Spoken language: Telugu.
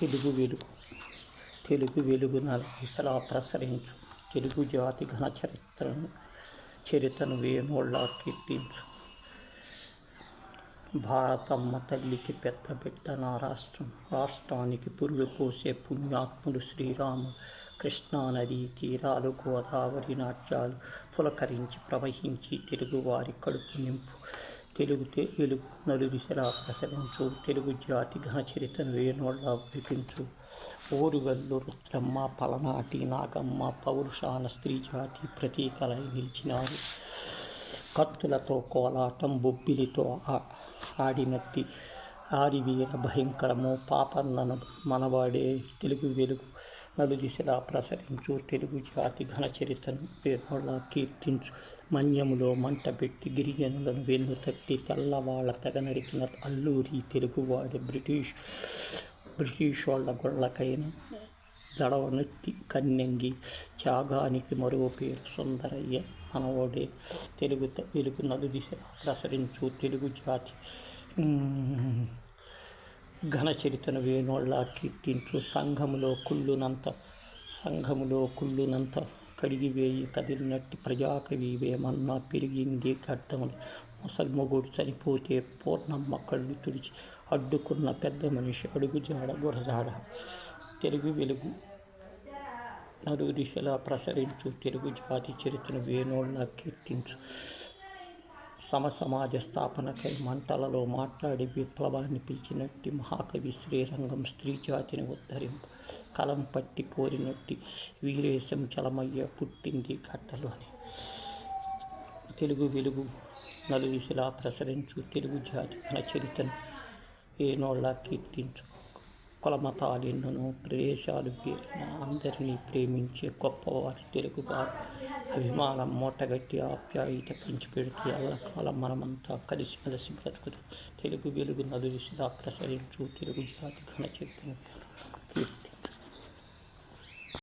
తెలుగు వెలుగు. తెలుగు వెలుగు దిశలా ప్రసరించు. తెలుగు జాతి ఘన చరిత్రను చరిత్రను వేణోళ్ళ కీర్తించు. భారతమ్మ తల్లికి పెద్ద బిడ్డ నా రాష్ట్రం రాష్ట్రానికి పురుడు పోసే పుణ్యాత్ములు శ్రీరాములు. కృష్ణానది తీరాలు గోదావరి నాట్యాలు పులకరించి ప్రవహించి తెలుగువారి కడుపు నింపు. తెలుగు తె- వెలుగు నలుదిశలా ప్రసరించు. తెలుగు జాతి ఘనచరితను వేణోళ్ళ విపించు ఓరుగల్లు రుద్రమ్మ పలనాటి నాగమ్మ పౌరుషాన స్త్రీ జాతి ప్రతీకలై నిలిచినారు. కత్తులతో కోలాటం బొబ్బిలితో ఆ- ఆడినట్టి ఆరివీర భయంకరము పాపన్నను మనవాడే తెలుగు వెలుగు నలుదిశలా ప్రసరించు తెలుగు జాతి ఘనచరితను చరిత్రను కీర్తించు. మన్యములో మంట పెట్టి గిరిజనులను వెన్ను తట్టి తెల్లవాళ్ళ తెగ నరికిన అల్లూరి తెలుగువాడి బ్రిటిష్ బ్రిటిష్ వాళ్ళ గొళ్ళకైన దడవనెట్టి కన్నెంగి త్యాగానికి మరో పేరు సుందరయ్య మనవోడే. తెలుగు త- వెలుగు నలు దిశ ప్రసరించు తెలుగు జాతి ఘనచరితను ఘన వేణోళ్ళ కీర్తించు సంఘములో కుళ్ళునంత సంఘములో కుళ్ళునంత కడిగివేయి కదిలినట్టి ప్రజాకవి వేమన్నా పెరిగింది గడ్డములు ముసల్మొగుడు చనిపోతే పూర్ణమ్మ కళ్ళు తుడిచి అడ్డుకున్న పెద్ద మనిషి అడుగుజాడ గురజాడ తెలుగు వెలుగు నలుగు దిశలా ప్రసరించు తెలుగు జాతి చరిత్రను వేణోళ్ళ కీర్తించు. సమసమాజ స్థాపనకై మంటలలో మాట్లాడి విప్లవాన్ని పిలిచినట్టి మహాకవి శ్రీరంగం స్త్రీ జాతిని ఉద్ధరింపు కలం పట్టి పోరినట్టి వీరేశం చలమయ్య పుట్టింది కట్టలోని తెలుగు వెలుగు నలుదిశలా ప్రసరించు తెలుగు జాతి ఘన చరితను ఏనోళ్ళ కీర్తించు. కులమతాలెన్నను ప్రదేశాలు పేరిన అందరినీ ప్రేమించే గొప్పవారు తెలుగువారు అభిమానం మూటగట్టి ఆప్యాయత పంచిపెడితే ఎల్లకాలం మనమంతా కలిసి మెలిసి బ్రతుకుతాం. తెలుగు వెలుగు నలుదిశలా ప్రసరించు తెలుగు జాతి ఘన చెప్పిన కీర్తి.